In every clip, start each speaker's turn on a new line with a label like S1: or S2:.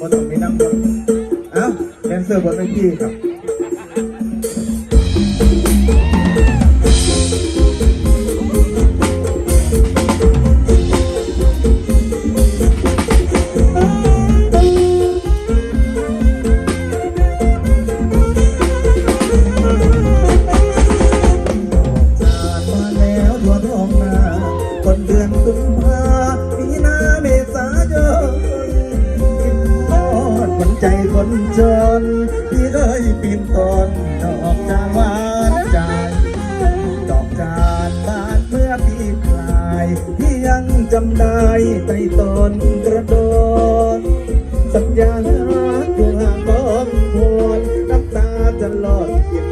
S1: ก็ต้องมีน้ำมันเอ้าแดนเซอร์บนเวทีครับจากมาแล้วด่วท้องนาคนเดือนกุมภา ใจคนจนที่เคยปีนต้นดอกจางหวานใจดอกจานบานเมื่อปีกลายที่ยังจำได้ใต้ต้นกระโดดสัญญาอยู่ห่างบ้องหวนน้ำตาจะหลอดเก็บ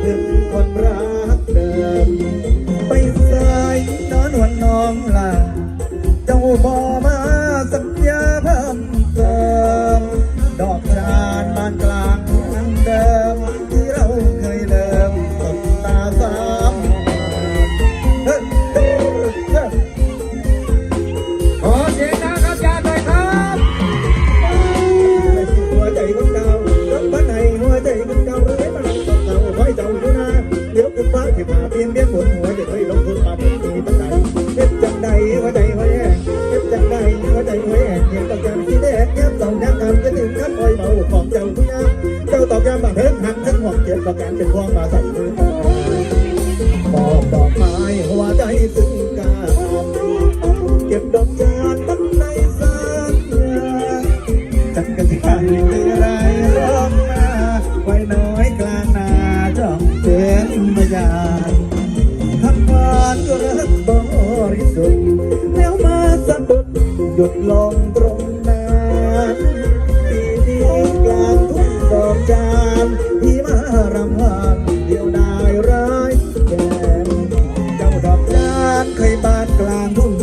S1: สามเฮ้ยเฮ้ยเฮ้ย
S2: ขอเสียงดังครับจานหน่อยครับ
S1: หัวใจคนเก่ารักบ้านไหนหัวใจคนเก่าเรื่อยมาเก่าคอยเจ้าอยู่นะเดี๋ยวคุณฟ้าที่มาเปลี่ยนเปลี่ยนบนหัวจะเคยลงทุนมาเป็นปีตั้งแต่เฮ็ดจังใดหัวใจหัวแห้งเฮ็ดจังใดหัวใจหัวแห้งเห็นต้องการสีแดงแย้มสองแย้มตามจะถึงขั้นคอยเบาของเจ้าทุกอย่างเจ้าตอกย้ำบางเทิงหักทั้งหอกเจ็บประการเป็นพวงมาใส่ หยุดลงตรงนั้นปีนี้กลางทุ่งดอกจานที่มารำพันเดียวดายร้ายแกงเจ้าดอกจานเคยบานกลางทุ่ง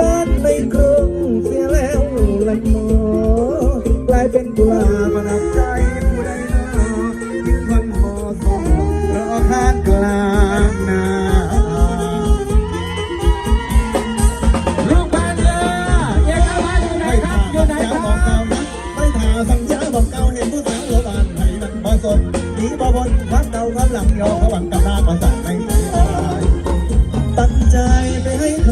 S1: บ้านในกรุงเสียแล้วละหมอกลายเป็นกุหลาบนั
S2: บ
S1: สนหนีบอบนควักเดาความหลังยอเขาหวังกับหน้าประสานไม่ตั้งใจไปให้ใค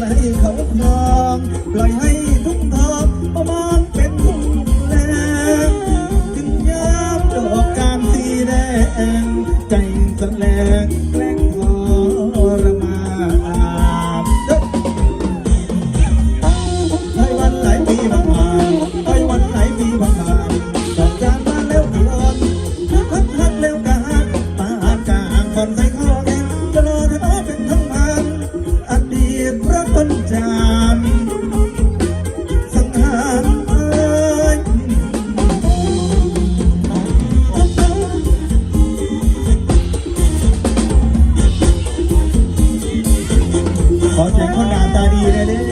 S1: รเข ข